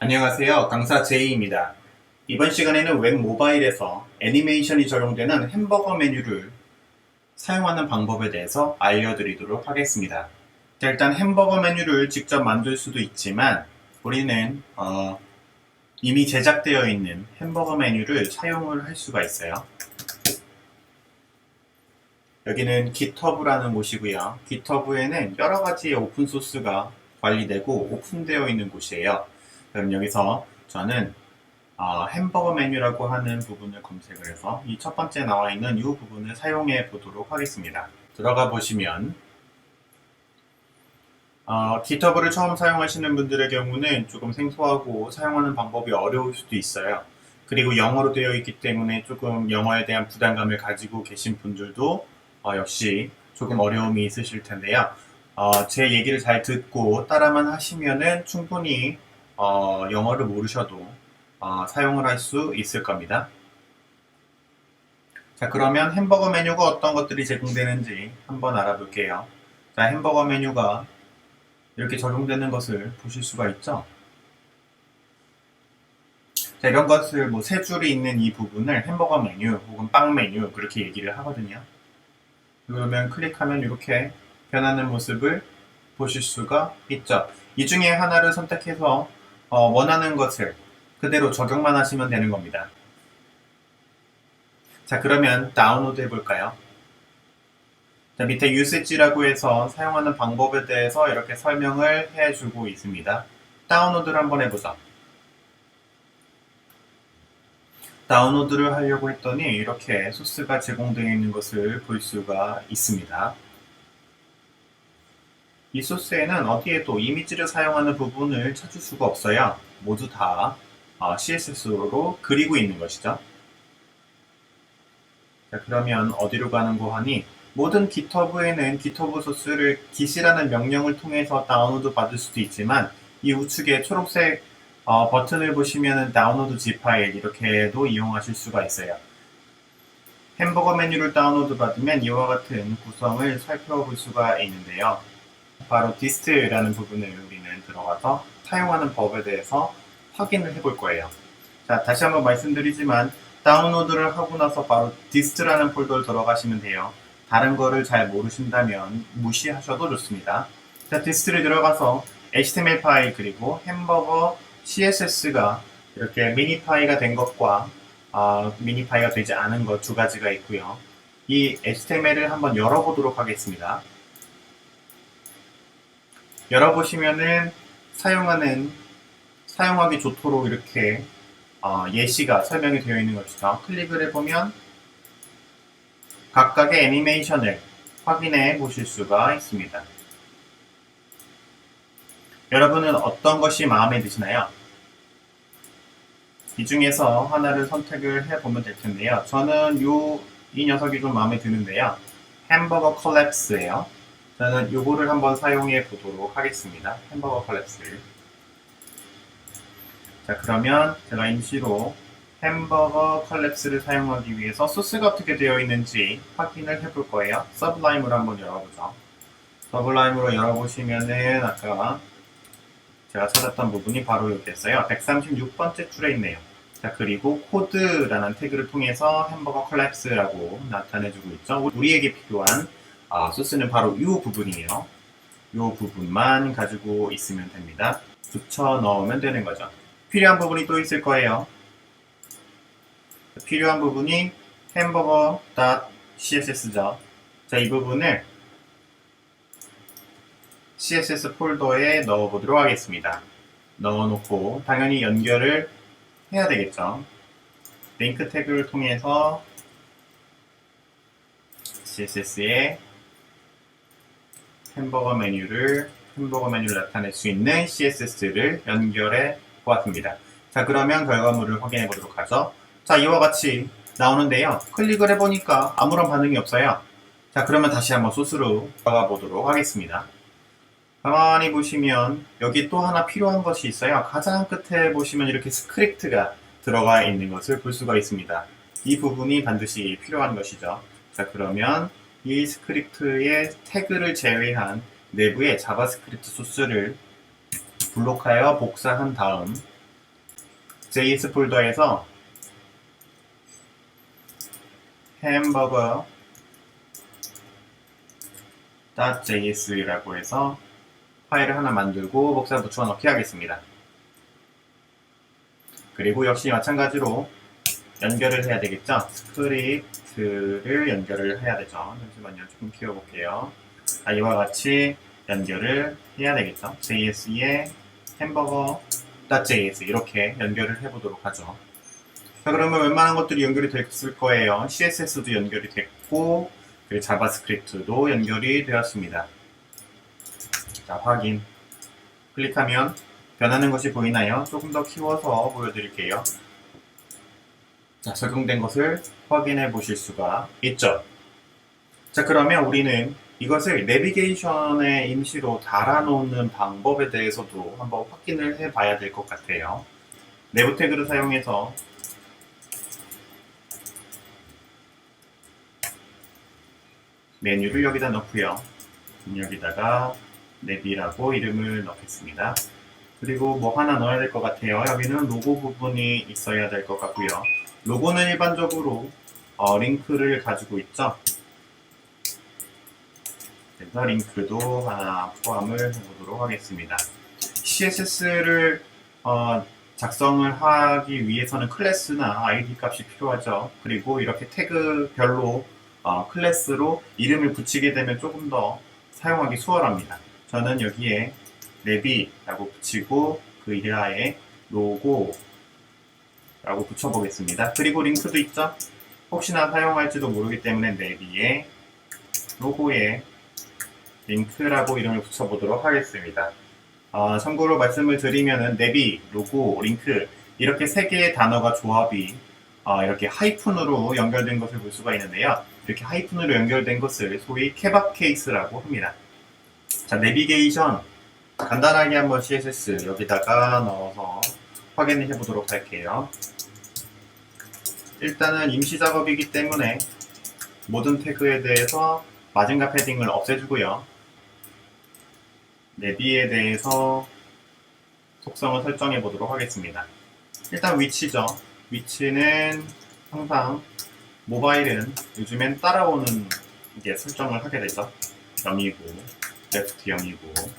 안녕하세요. 강사 제이입니다. 이번 시간에는 웹 모바일에서 애니메이션이 적용되는 햄버거 메뉴를 사용하는 방법에 대해서 알려드리도록 하겠습니다. 자, 일단 햄버거 메뉴를 직접 만들 수도 있지만 우리는 어, 이미 제작되어 있는 햄버거 메뉴를 사용을 할 수가 있어요. 여기는 GitHub라는 곳이고요. GitHub에는 여러 가지의 오픈 소스가 관리되고 오픈되어 있는 곳이에요. 그럼 여기서 저는 어, 햄버거 메뉴라고 하는 부분을 검색을 해서 이 첫 번째 나와 있는 이 부분을 사용해 보도록 하겠습니다. 들어가 보시면 어, GitHub를 처음 사용하시는 분들의 경우는 조금 생소하고 사용하는 방법이 어려울 수도 있어요. 그리고 영어로 되어 있기 때문에 조금 영어에 대한 부담감을 가지고 계신 분들도 어, 역시 조금 어려움이 있으실 텐데요. 어, 제 얘기를 잘 듣고 따라만 하시면은 충분히 어, 영어를 모르셔도 어, 사용을 할 수 있을 겁니다. 자, 그러면 햄버거 메뉴가 어떤 것들이 제공되는지 한번 알아볼게요. 자, 햄버거 메뉴가 이렇게 적용되는 것을 보실 수가 있죠. 자, 이런 것을 뭐 세 줄이 있는 이 부분을 햄버거 메뉴 혹은 빵 메뉴 그렇게 얘기를 하거든요. 그러면 클릭하면 이렇게 변하는 모습을 보실 수가 있죠. 이 중에 하나를 선택해서 어, 원하는 것을 그대로 적용만 하시면 되는 겁니다. 자, 그러면 다운로드 해볼까요? 자, 밑에 usage라고 해서 사용하는 방법에 대해서 이렇게 설명을 해주고 있습니다. 다운로드를 한번 해보자. 다운로드를 하려고 했더니 이렇게 소스가 제공되어 있는 것을 볼 수가 있습니다. 이 소스에는 어디에도 이미지를 사용하는 부분을 찾을 수가 없어요. 모두 다 CSS로 그리고 있는 것이죠. 자, 그러면 어디로 가는 거 하니 모든 GitHub에는 GitHub 소스를 git이라는 명령을 통해서 다운로드 받을 수도 있지만 이 우측에 초록색 어, 버튼을 보시면 다운로드 G 파일 이렇게도 이용하실 수가 있어요. 햄버거 메뉴를 다운로드 받으면 이와 같은 구성을 살펴볼 수가 있는데요. 바로 디스트라는 부분을 우리는 들어가서 사용하는 법에 대해서 확인을 해볼 거예요. 자, 다시 한번 말씀드리지만 다운로드를 하고 나서 바로 디스트라는 폴더를 들어가시면 돼요. 다른 거를 잘 모르신다면 무시하셔도 좋습니다. 자, 디스트를 들어가서 HTML 파일 그리고 햄버거 CSS가 이렇게 미니 파이가 된 것과 어, 미니 파이가 되지 않은 것 두 가지가 있고요. 이 HTML을 한번 열어보도록 하겠습니다. 열어보시면은 사용하는 사용하기 좋도록 이렇게 어, 예시가 설명이 되어 있는 것이죠. 클릭을 해보면 각각의 애니메이션을 확인해 보실 수가 있습니다. 여러분은 어떤 것이 마음에 드시나요? 이 중에서 하나를 선택을 해보면 될 텐데요. 저는 요, 이 녀석이 좀 마음에 드는데요. 햄버거 컬랩스예요. 저는 요거를 한번 사용해 보도록 하겠습니다. 햄버거 컬랩스를. 자, 그러면 제가 임시로 햄버거 컬랩스를 사용하기 위해서 소스가 어떻게 되어 있는지 확인을 해 볼 거예요. 서블라임으로 한번 열어보죠. 서블라임으로 열어보시면은 아까 제가 찾았던 부분이 바로 여기였어요. 136번째 줄에 있네요. 자, 그리고 코드라는 태그를 통해서 햄버거 컬랩스라고 나타내주고 있죠. 우리에게 필요한 아, 소스는 바로 이 부분이에요. 이 부분만 가지고 있으면 됩니다. 붙여 넣으면 되는 거죠. 필요한 부분이 또 있을 거예요. 필요한 부분이 햄버거.css죠. 자, 이 부분을 CSS 폴더에 넣어보도록 하겠습니다. 넣어놓고 당연히 연결을 해야 되겠죠. 링크 태그를 통해서 CSS에 햄버거 메뉴를 햄버거 메뉴를 나타낼 수 있는 CSS를 연결해 보았습니다. 자 그러면 결과물을 확인해 보도록 하죠. 자 이와 같이 나오는데요. 클릭을 해보니까 아무런 반응이 없어요. 자 그러면 다시 한번 소스로 들어가 보도록 하겠습니다. 가만히 보시면 여기 또 하나 필요한 것이 있어요. 가장 끝에 보시면 이렇게 스크립트가 들어가 있는 것을 볼 수가 있습니다. 이 부분이 반드시 필요한 것이죠. 자 그러면 이 스크립트의 태그를 제외한 내부의 자바스크립트 소스를 블록하여 복사한 다음 JS 폴더에서 햄버거 .js라고 해서 파일을 하나 만들고 복사 붙여 넣기 하겠습니다. 그리고 역시 마찬가지로 연결을 해야 되겠죠? 스크립트를 연결을 해야 되죠. 잠시만요. 조금 키워볼게요. 아, 이와 같이 연결을 해야 되겠죠? JS에 햄버거 .js 이렇게 연결을 해보도록 하죠. 자, 그러면 웬만한 것들이 연결이 됐을 거예요. CSS도 연결이 됐고, 그리고 자바스크립트도 연결이 되었습니다. 자, 확인. 클릭하면 변하는 것이 보이나요? 조금 더 키워서 보여드릴게요. 자, 적용된 것을 확인해 보실 수가 있죠. 자, 그러면 우리는 이것을 내비게이션에 임시로 달아놓는 방법에 대해서도 한번 확인을 해 봐야 될 것 같아요. 내부 태그를 사용해서 메뉴를 여기다 넣고요. 여기다가 내비라고 이름을 넣겠습니다. 그리고 뭐 하나 넣어야 될 것 같아요. 여기는 로고 부분이 있어야 될 것 같고요. 로고는 일반적으로 어, 링크를 가지고 있죠. 그래서 링크도 하나 포함을 해보도록 하겠습니다. CSS를 어, 작성을 하기 위해서는 클래스나 ID 값이 필요하죠. 그리고 이렇게 태그별로 어, 클래스로 이름을 붙이게 되면 조금 더 사용하기 수월합니다. 저는 여기에 네비라고 붙이고 그 이하에 로고 라고 붙여보겠습니다. 그리고 링크도 있죠? 혹시나 사용할지도 모르기 때문에 네비에 로고에 링크라고 이름을 붙여보도록 하겠습니다. 어, 참고로 말씀을 드리면은 네비, 로고, 링크 이렇게 세 개의 단어가 조합이 어, 이렇게 하이픈으로 연결된 것을 볼 수가 있는데요. 이렇게 하이픈으로 연결된 것을 소위 케밥 케이스라고 합니다. 자, 내비게이션 간단하게 한번 CSS 여기다가 넣어서 확인해 보도록 할게요. 일단은 임시 작업이기 때문에 모든 태그에 대해서 마징가 패딩을 없애주고요. 내비에 대해서 속성을 설정해 보도록 하겠습니다. 일단 위치죠. 위치는 항상 모바일은 요즘엔 따라오는 이게 설정을 하게 되죠. 0이고, 레프트 0이고,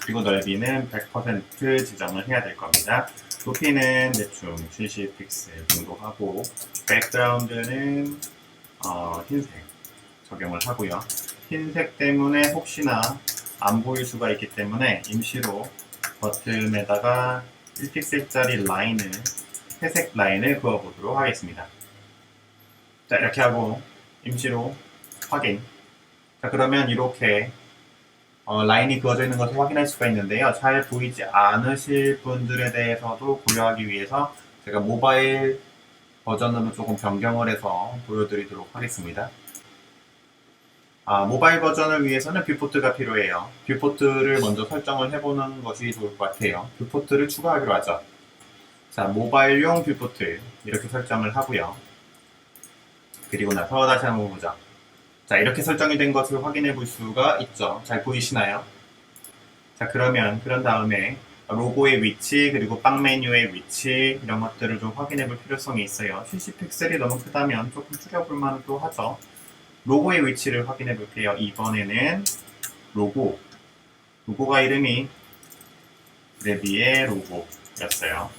그리고 넓이는 100% 지정을 해야 될 겁니다. 높이는 대충 70픽셀 정도 하고, 백그라운드는 어, 흰색 적용을 하고요. 흰색 때문에 혹시나 안 보일 수가 있기 때문에 임시로 버튼에다가 1픽셀짜리 라인을 회색 라인을 그어보도록 하겠습니다. 자 이렇게 하고 임시로 확인 자 그러면 이렇게 어, 라인이 그어져 있는 것을 확인할 수가 있는데요. 잘 보이지 않으실 분들에 대해서도 고려하기 위해서 제가 모바일 버전으로 조금 변경을 해서 보여드리도록 하겠습니다. 아, 모바일 버전을 위해서는 뷰포트가 필요해요. 뷰포트를 먼저 설정을 해보는 것이 좋을 것 같아요. 뷰포트를 추가하기로 하죠. 자 모바일용 뷰포트 이렇게 설정을 하고요. 그리고 나서 다시 한번 보자. 자, 이렇게 설정이 된 것을 확인해 볼 수가 있죠. 잘 보이시나요? 자, 그러면 그런 다음에 로고의 위치 그리고 빵 메뉴의 위치 이런 것들을 좀 확인해 볼 필요성이 있어요. 70픽셀이 너무 크다면 조금 줄여볼 만도 하죠. 로고의 위치를 확인해 볼게요. 이번에는 로고. 로고가 이름이 레비의 로고였어요.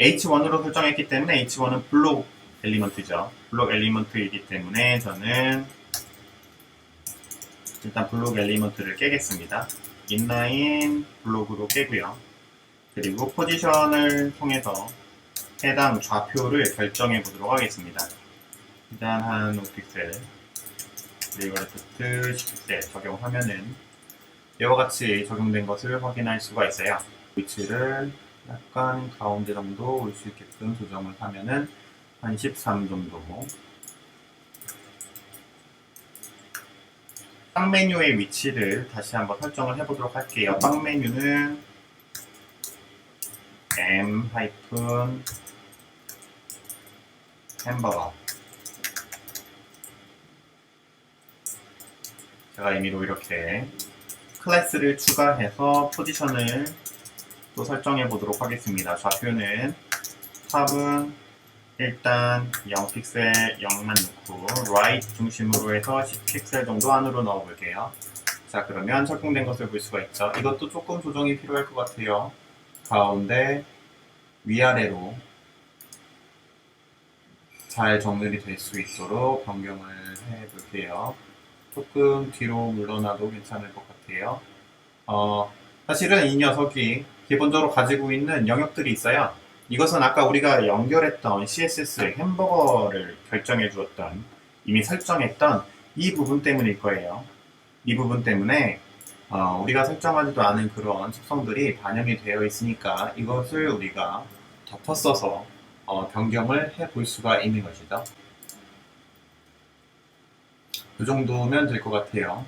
H1으로 설정했기 때문에 H1은 블록 엘리먼트죠. 블록 엘리먼트이기 때문에 저는 일단 블록 엘리먼트를 깨겠습니다. 인라인 블록으로 깨고요. 그리고 포지션을 통해서 해당 좌표를 결정해 보도록 하겠습니다. 일단 한 5픽셀 그리고 레프트 10픽셀 적용하면은 이와 같이 적용된 것을 확인할 수가 있어요. 위치를 약간 가운데 정도 올 수 있게끔 조정을 하면은 한 13 정도 빵 메뉴의 위치를 다시 한번 설정을 해보도록 할게요. 빵 메뉴는 m 하이픈 햄버거 제가 임의로 이렇게 클래스를 추가해서 포지션을 또 설정해 보도록 하겠습니다. 좌표는 탑은 일단 0픽셀 0만 넣고 right 중심으로 해서 10픽셀 정도 안으로 넣어 볼게요. 자 그러면 적용된 것을 볼 수가 있죠. 이것도 조금 조정이 필요할 것 같아요. 가운데 위아래로 잘 정렬이 될 수 있도록 변경을 해 볼게요. 조금 뒤로 물러나도 괜찮을 것 같아요. 어, 사실은 이 녀석이 기본적으로 가지고 있는 영역들이 있어요. 이것은 아까 우리가 연결했던 CSS 햄버거를 결정해 주었던 이미 설정했던 이 부분 때문일 거예요. 이 부분 때문에 어, 우리가 설정하지도 않은 그런 속성들이 반영이 되어 있으니까 이것을 우리가 덮어 써서 어, 변경을 해 볼 수가 있는 것이죠. 그 정도면 될 것 같아요.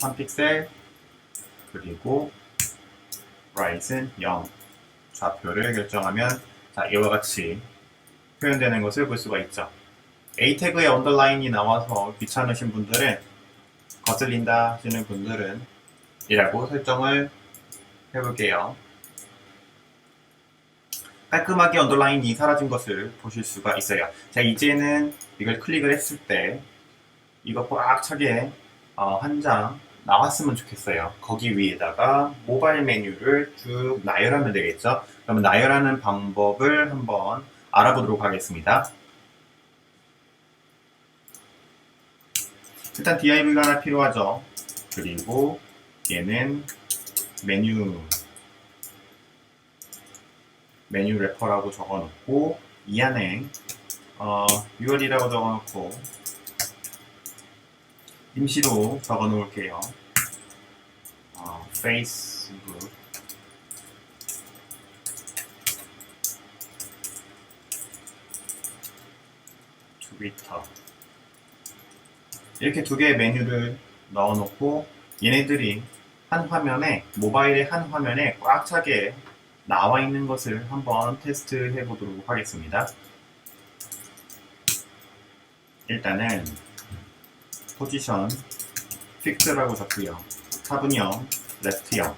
3픽셀 그리고 right은 0 좌표를 결정하면 자 이와 같이 표현되는 것을 볼 수가 있죠. A 태그에 언더라인이 나와서 귀찮으신 분들은 거슬린다 하시는 분들은 이라고 설정을 해볼게요. 깔끔하게 언더라인이 사라진 것을 보실 수가 있어요. 자, 이제는 이걸 클릭을 했을 때 이거 꽉 차게 어, 한장 나왔으면 좋겠어요. 거기 위에다가 모바일 메뉴를 쭉 나열하면 되겠죠. 그러면 나열하는 방법을 한번 알아보도록 하겠습니다. 일단 div가 하나 필요하죠. 그리고 얘는 메뉴 메뉴 래퍼라고 적어놓고 이 안에 어, UR이라고 적어놓고 임시로 적어 놓을게요. 어, Facebook 트위터 이렇게 두 개의 메뉴를 넣어 놓고 얘네들이 한 화면에 모바일의 한 화면에 꽉 차게 나와 있는 것을 한번 테스트 해 보도록 하겠습니다. 일단은 포지션 픽스라고 적고요. 탑은요, 레프트요.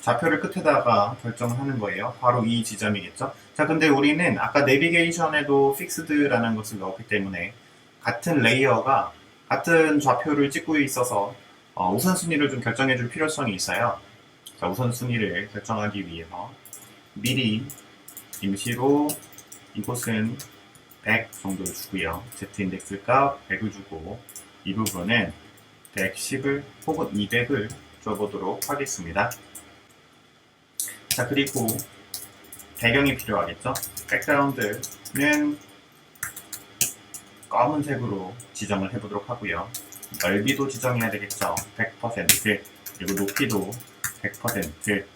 좌표를 끝에다가 결정하는 거예요. 바로 이 지점이겠죠. 자, 근데 우리는 아까 내비게이션에도 픽스드라는 것을 넣었기 때문에 같은 레이어가 같은 좌표를 찍고 있어서 어, 우선순위를 좀 결정해 줄 필요성이 있어요. 자, 우선순위를 결정하기 위해서 미리 임시로 이곳은 100 정도를 주고요. Z 인덱스 값 100을 주고 이 부분은 110을 혹은 200을 줘보도록 하겠습니다. 자 그리고 배경이 필요하겠죠? 백그라운드는 검은색으로 지정을 해보도록 하고요. 넓이도 지정해야 되겠죠? 100% 그리고 높이도 100%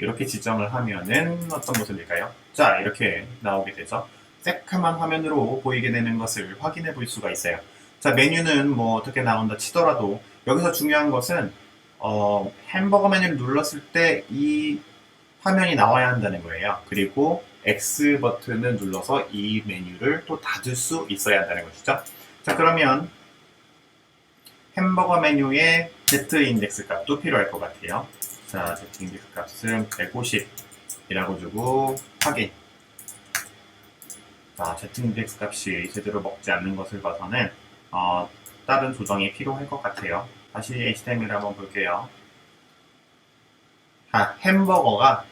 이렇게 지정을 하면은 어떤 모습일까요? 자 이렇게 나오게 되죠. 새카만 화면으로 보이게 되는 것을 확인해 볼 수가 있어요. 자 메뉴는 뭐 어떻게 나온다 치더라도 여기서 중요한 것은 어, 햄버거 메뉴를 눌렀을 때 이 화면이 나와야 한다는 거예요. 그리고 X 버튼을 눌러서 이 메뉴를 또 닫을 수 있어야 한다는 것이죠. 자 그러면 햄버거 메뉴의 Z 인덱스 값도 필요할 것 같아요. 자, Z 인덱스 값은 150이라고 주고 확인. 자, Z 인덱스 값이 제대로 먹지 않는 것을 봐서는 어, 다른 조정이 필요할 것 같아요. 다시 HTML 한번 볼게요. 아, 햄버거가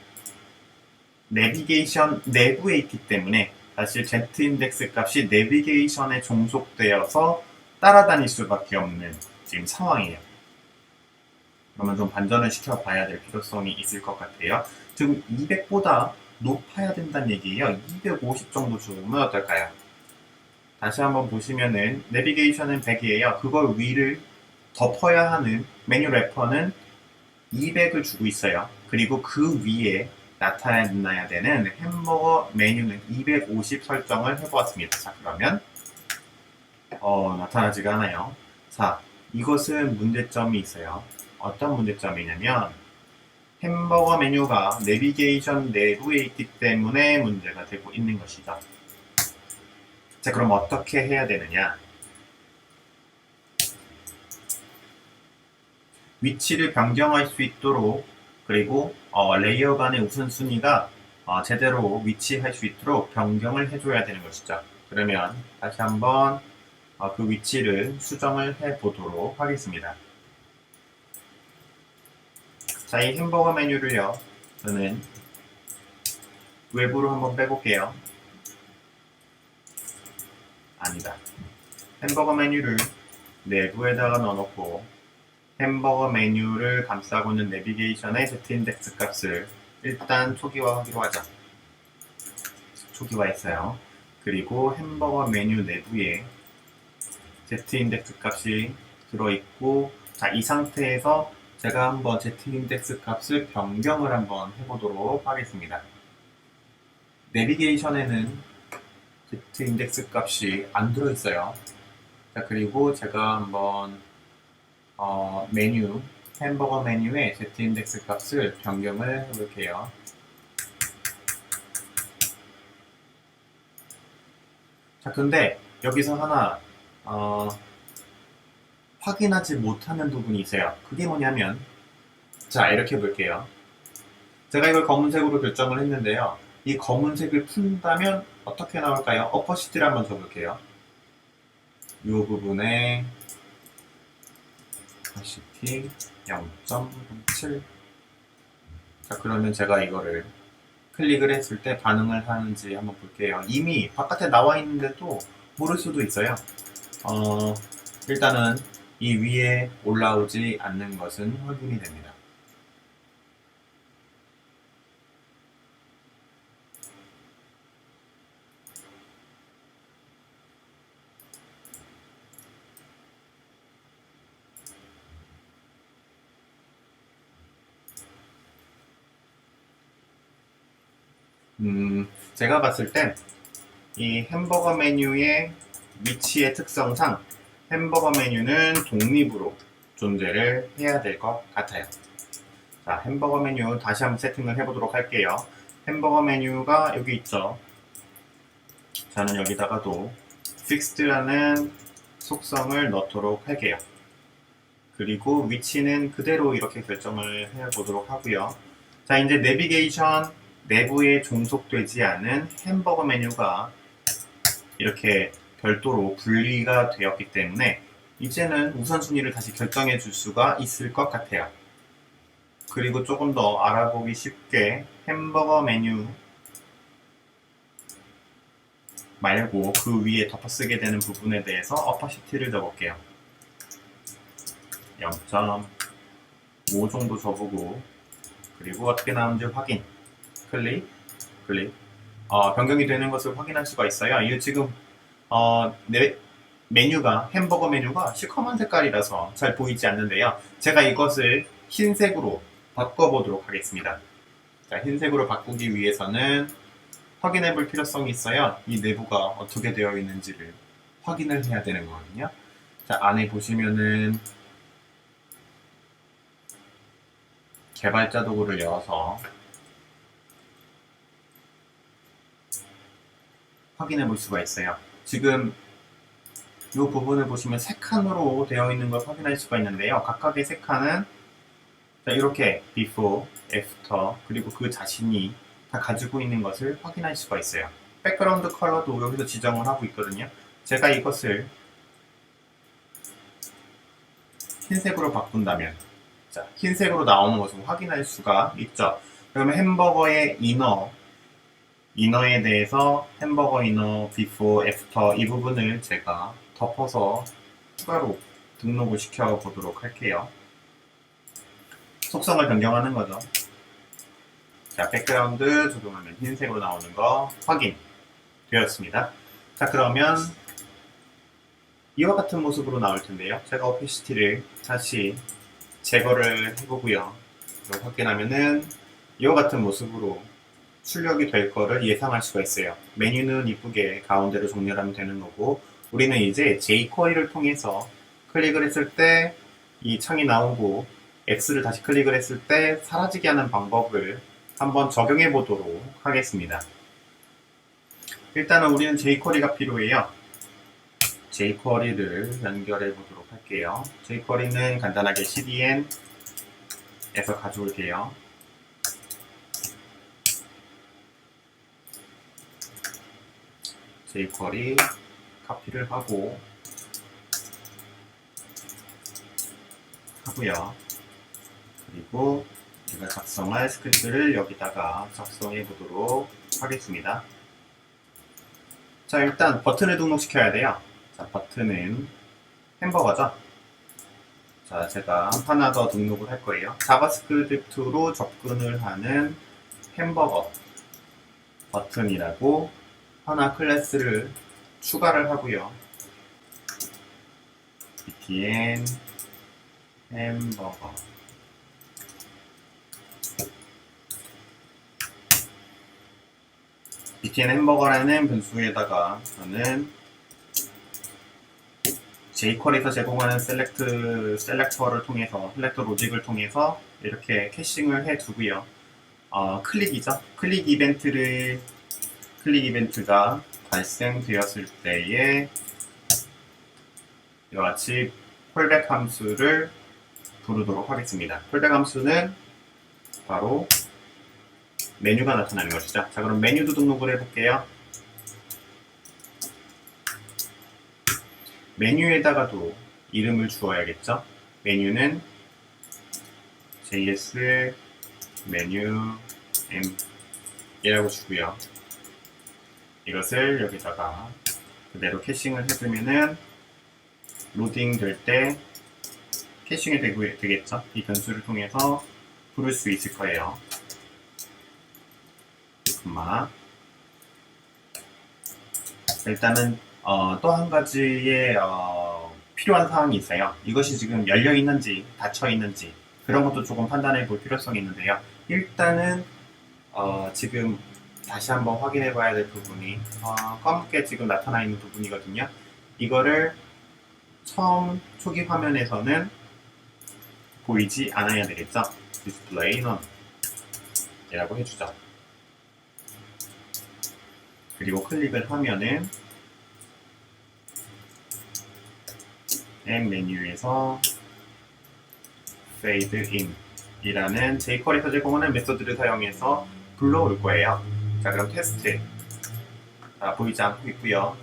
내비게이션 내부에 있기 때문에 사실 Z 인덱스 값이 내비게이션에 종속되어서 따라다닐 수밖에 없는 지금 상황이에요. 그러면 좀 반전을 시켜봐야 될 필요성이 있을 것 같아요. 지금 200보다 높아야 된다는 얘기예요. 250 정도 주면 어떨까요? 다시 한번 보시면은 내비게이션은 100이에요. 그걸 위를 덮어야 하는 메뉴 래퍼는 200을 주고 있어요. 그리고 그 위에 나타나야 되는 햄버거 메뉴는 250 설정을 해보았습니다. 자, 그러면 어, 나타나지가 않아요. 자, 이것은 문제점이 있어요. 어떤 문제점이냐면 햄버거 메뉴가 내비게이션 내부에 있기 때문에 문제가 되고 있는 것이다. 자, 그럼 어떻게 해야 되느냐? 위치를 변경할 수 있도록 그리고 어, 레이어 간의 우선순위가 어, 제대로 위치할 수 있도록 변경을 해줘야 되는 것이죠. 그러면 다시 한번 어, 그 위치를 수정을 해 보도록 하겠습니다. 자, 이 햄버거 메뉴를요, 저는 외부로 한번 빼볼게요. 아니다. 햄버거 메뉴를 내부에다가 넣어놓고 햄버거 메뉴를 감싸고 있는 내비게이션의 z인덱스 값을 일단 초기화하기로 하자. 초기화했어요. 그리고 햄버거 메뉴 내부에 z인덱스 값이 들어있고 자, 이 상태에서 제가 한번 z인덱스 값을 변경을 한번 해보도록 하겠습니다. 내비게이션에는 z인덱스 값이 안 들어있어요. 자, 그리고 제가 한번 어, 메뉴, 햄버거 메뉴에 z인덱스 값을 변경을 해볼게요. 자, 근데 여기서 하나 어, 확인하지 못하는 부분이 있어요. 그게 뭐냐면 자, 이렇게 볼게요. 제가 이걸 검은색으로 결정을 했는데요. 이 검은색을 푼다면 어떻게 나올까요? 어퍼시티를 한번 줘볼게요. 이 부분에 어퍼시티 0.7 자, 그러면 제가 이거를 클릭을 했을 때 반응을 하는지 한번 볼게요. 이미 바깥에 나와 있는데도 모를 수도 있어요. 어, 일단은 이 위에 올라오지 않는 것은 확인이 됩니다. 음, 제가 봤을 땐 이 햄버거 메뉴의 위치의 특성상 햄버거 메뉴는 독립으로 존재를 해야 될 것 같아요. 자, 햄버거 메뉴 다시 한번 세팅을 해보도록 할게요. 햄버거 메뉴가 여기 있죠. 저는 여기다가도 fixed라는 속성을 넣도록 할게요. 그리고 위치는 그대로 이렇게 결정을 해보도록 하고요. 자, 이제 내비게이션 내부에 종속되지 않은 햄버거 메뉴가 이렇게 별도로 분리가 되었기 때문에 이제는 우선순위를 다시 결정해 줄 수가 있을 것 같아요. 그리고 조금 더 알아보기 쉽게 햄버거 메뉴 말고 그 위에 덮어쓰게 되는 부분에 대해서 어퍼시티를 적을게요. 0.5 정도 적고 그리고 어떻게 나오는지 확인 클릭 클릭 어, 변경이 되는 것을 확인할 수가 있어요. 이거 지금 어, 네, 메뉴가 햄버거 메뉴가 시커먼 색깔이라서 잘 보이지 않는데요. 제가 이것을 흰색으로 바꿔보도록 하겠습니다. 자, 흰색으로 바꾸기 위해서는 확인해 볼 필요성이 있어요. 이 내부가 어떻게 되어 있는지를 확인을 해야 되는 거거든요. 자, 안에 보시면은 개발자 도구를 열어서 확인해 볼 수가 있어요. 지금 이 부분을 보시면 세 칸으로 되어 있는 걸 확인할 수가 있는데요. 각각의 세 칸은 자, 이렇게 before, after 그리고 그 자신이 다 가지고 있는 것을 확인할 수가 있어요. 백그라운드 컬러도 여기서 지정을 하고 있거든요. 제가 이것을 흰색으로 바꾼다면 자, 흰색으로 나오는 것을 확인할 수가 있죠. 그러면 햄버거의 이너 이너에 대해서 햄버거 이너, 비포, 애프터 이 부분을 제가 덮어서 추가로 등록을 시켜 보도록 할게요. 속성을 변경하는 거죠. 자, 백그라운드 적용하면 흰색으로 나오는 거 확인 되었습니다. 자, 그러면 이와 같은 모습으로 나올 텐데요. 제가 오피시티를 다시 제거를 해보고요. 확인하면은 이와 같은 모습으로 출력이 될 거를 예상할 수가 있어요. 메뉴는 이쁘게 가운데로 정렬하면 되는 거고 우리는 이제 jQuery를 통해서 클릭을 했을 때 이 창이 나오고 X를 다시 클릭을 했을 때 사라지게 하는 방법을 한번 적용해 보도록 하겠습니다. 일단은 우리는 jQuery가 필요해요. jQuery를 연결해 보도록 할게요. jQuery는 간단하게 cdn에서 가져올게요. jQuery 카피를 하고 하고요. 그리고 제가 작성할 스크립트를 여기다가 작성해 보도록 하겠습니다. 자, 일단 버튼을 등록시켜야 돼요. 자, 버튼은 햄버거죠. 자, 제가 하나 더 등록을 할 거예요. 자바스크립트로 접근을 하는 햄버거 버튼이라고 하나 클래스를 추가를 하고요. btn 햄버거 btn 햄버거라는 변수에다가 저는 jQuery에서 제공하는 셀렉트 셀렉터를 통해서 셀렉터 로직을 통해서 이렇게 캐싱을 해 두고요. 어, 클릭이죠. 클릭 이벤트를 클릭 이벤트가 발생되었을 때에 이와 같이 콜백 함수를 부르도록 하겠습니다. 콜백 함수는 바로 메뉴가 나타나는 것이죠. 자, 그럼 메뉴도 등록을 해볼게요. 메뉴에다가도 이름을 주어야겠죠. 메뉴는 js 메뉴 m 이라고 주고요. 이것을 여기다가 그대로 캐싱을 해두면은 로딩 될 때 캐싱이 되고, 되겠죠. 이 변수를 통해서 부를 수 있을 거예요. 콤마 일단은 어, 또 한 가지의 어, 필요한 사항이 있어요. 이것이 지금 열려 있는지 닫혀 있는지 그런 것도 조금 판단해 볼 필요성이 있는데요. 일단은 어, 지금 다시 한번 확인해 봐야 될 부분이 어, 검게 지금 나타나 있는 부분이거든요. 이거를 처음 초기 화면에서는 보이지 않아야 되겠죠. 디스플레이 넌 이라고 해주죠. 그리고 클릭을 하면은 M 메뉴에서 fade in 이라는 jQuery에서 제공하는 메소드를 사용해서 불러올 거예요. 자, 그럼 테스트. 아, 보이지 않고 있고요.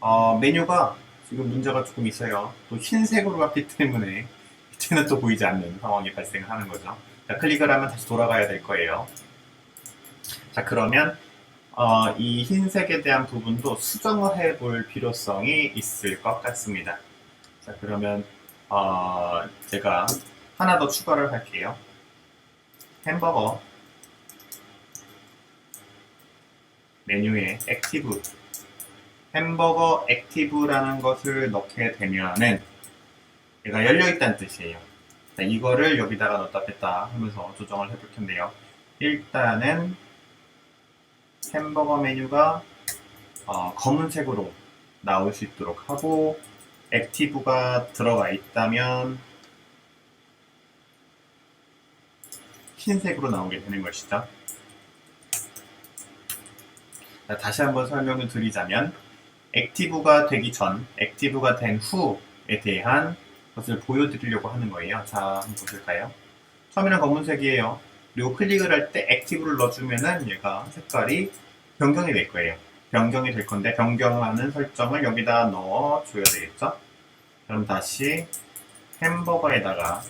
어, 메뉴가 지금 문제가 조금 있어요. 또 흰색으로 갔기 때문에 이제는 또 보이지 않는 상황이 발생하는 거죠. 자, 클릭을 하면 다시 돌아가야 될 거예요. 자, 그러면 어, 이 흰색에 대한 부분도 수정을 해 볼 필요성이 있을 것 같습니다. 자, 그러면 어, 제가 하나 더 추가를 할게요. 햄버거 메뉴에 액티브 햄버거 액티브라는 것을 넣게 되면은 얘가 열려있다는 뜻이에요. 자, 이거를 여기다가 넣었다 뺐다 하면서 조정을 해볼 텐데요. 일단은 햄버거 메뉴가 어, 검은색으로 나올 수 있도록 하고 액티브가 들어가 있다면 흰색으로 나오게 되는 것이죠. 자, 다시 한번 설명을 드리자면 액티브가 되기 전, 액티브가 된 후에 대한 것을 보여드리려고 하는 거예요. 자, 한번 보실까요? 처음에는 검은색이에요. 그리고 클릭을 할 때 액티브를 넣어주면은 얘가 색깔이 변경이 될 거예요. 변경이 될 건데 변경하는 설정을 여기다 넣어줘야 되겠죠? 그럼 다시 햄버거에다가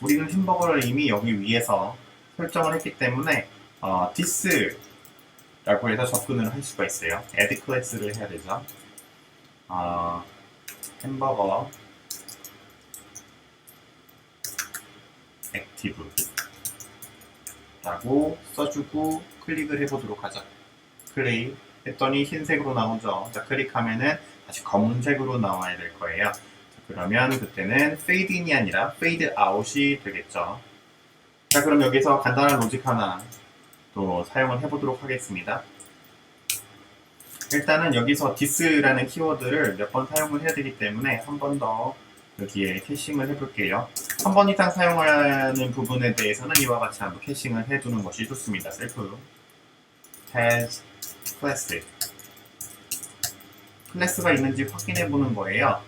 우리는 햄버거를 이미 여기 위에서 설정을 했기 때문에 어, this 라고 해서 접근을 할 수가 있어요. add class를 해야 되죠. 어, 햄버거 active 라고 써주고 클릭을 해보도록 하죠. 클릭 했더니 흰색으로 나오죠. 자, 클릭하면은 다시 검은색으로 나와야 될 거예요. 자, 그러면 그때는 fade in이 아니라 fade out이 되겠죠. 자, 그럼 여기서 간단한 로직 하나 또 사용을 해보도록 하겠습니다. 일단은 여기서 this라는 키워드를 몇 번 사용을 해야 되기 때문에 한 번 더 여기에 캐싱을 해볼게요. 한 번 이상 사용하는 부분에 대해서는 이와 같이 한번 캐싱을 해두는 것이 좋습니다. 셀프 test class 클래스가 있는지 확인해 보는 거예요.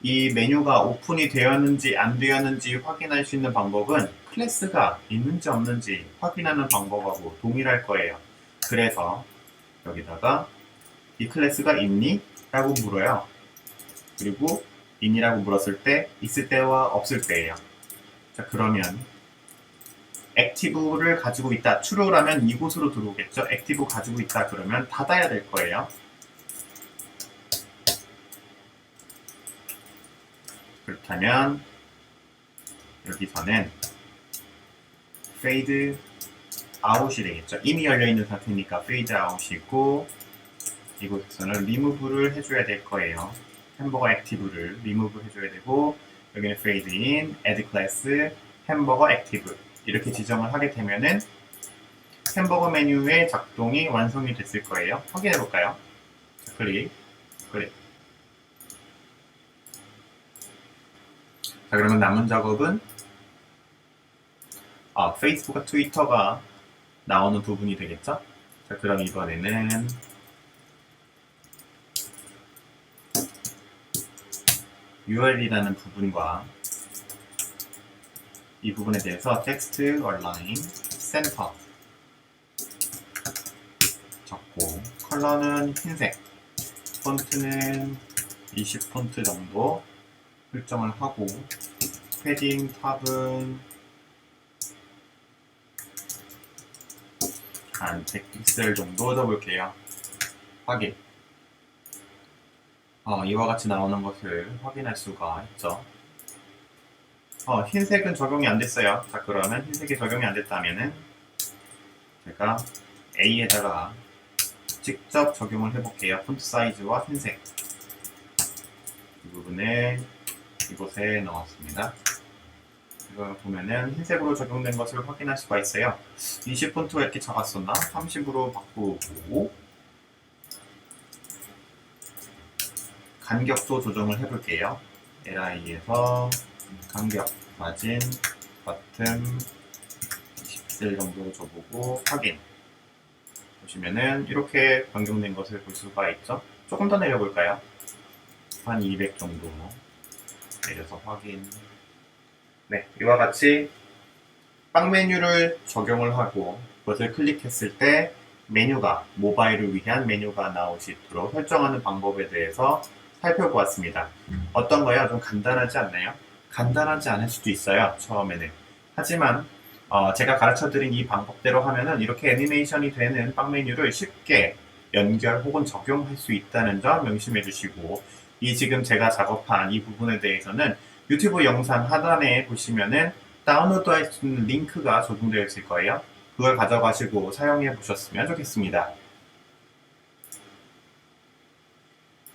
이 메뉴가 오픈이 되었는지 안 되었는지 확인할 수 있는 방법은 클래스가 있는지 없는지 확인하는 방법하고 동일할 거예요. 그래서 여기다가 이 클래스가 있니? 라고 물어요. 그리고 있니라고 물었을 때 있을 때와 없을 때예요. 자 그러면 액티브를 가지고 있다. true라면 이곳으로 들어오겠죠. 액티브 가지고 있다 그러면 닫아야 될 거예요. 그렇다면 여기서는 fade out이 되겠죠. 이미 열려 있는 상태니까 fade out이고 이곳에서는 remove를 해줘야 될 거예요. 햄버거 액티브를 remove 해줘야 되고 여기는 fade in, add class, 햄버거 액티브 이렇게 지정을 하게 되면은 햄버거 메뉴의 작동이 완성이 됐을 거예요. 확인해 볼까요? 자, 클릭, 클릭. 자, 그러면 남은 작업은 아, 페이스북과 트위터가 나오는 부분이 되겠죠? 자, 그럼 이번에는 URL이라는 부분과 이 부분에 대해서 텍스트 얼라인 센터 적고 컬러는 흰색 폰트는 20폰트 정도 설정을 하고 패딩 탑은 한 100픽셀 정도 넣어볼게요 확인 어, 이와 같이 나오는 것을 확인할 수가 있죠 어, 흰색은 적용이 안 됐어요. 자, 그러면 흰색이 적용이 안 됐다면은 제가 A에다가 직접 적용을 해볼게요. 폰트 사이즈와 흰색. 이 부분을 이곳에 넣었습니다. 이걸 보면은 흰색으로 적용된 것을 확인할 수가 있어요. 20 폰트가 이렇게 작았었나? 30으로 바꾸고 간격도 조정을 해볼게요. LI에서 간격, 마진, 버튼 20셀 정도 줘보고 확인 보시면은 이렇게 변경된 것을 볼 수가 있죠 조금 더 내려볼까요? 한 200 정도 내려서 확인 네, 이와 같이 빵 메뉴를 적용을 하고 그것을 클릭했을 때 메뉴가 모바일을 위한 메뉴가 나올 수 있도록 설정하는 방법에 대해서 살펴보았습니다. 어떤가요? 좀 간단하지 않나요? 간단하지 않을 수도 있어요. 처음에는. 하지만 어, 제가 가르쳐드린 이 방법대로 하면은 이렇게 애니메이션이 되는 빵 메뉴를 쉽게 연결 혹은 적용할 수 있다는 점 명심해 주시고 이 지금 제가 작업한 이 부분에 대해서는 유튜브 영상 하단에 보시면은 다운로드 할 수 있는 링크가 적용되어 있을 거예요. 그걸 가져가시고 사용해 보셨으면 좋겠습니다.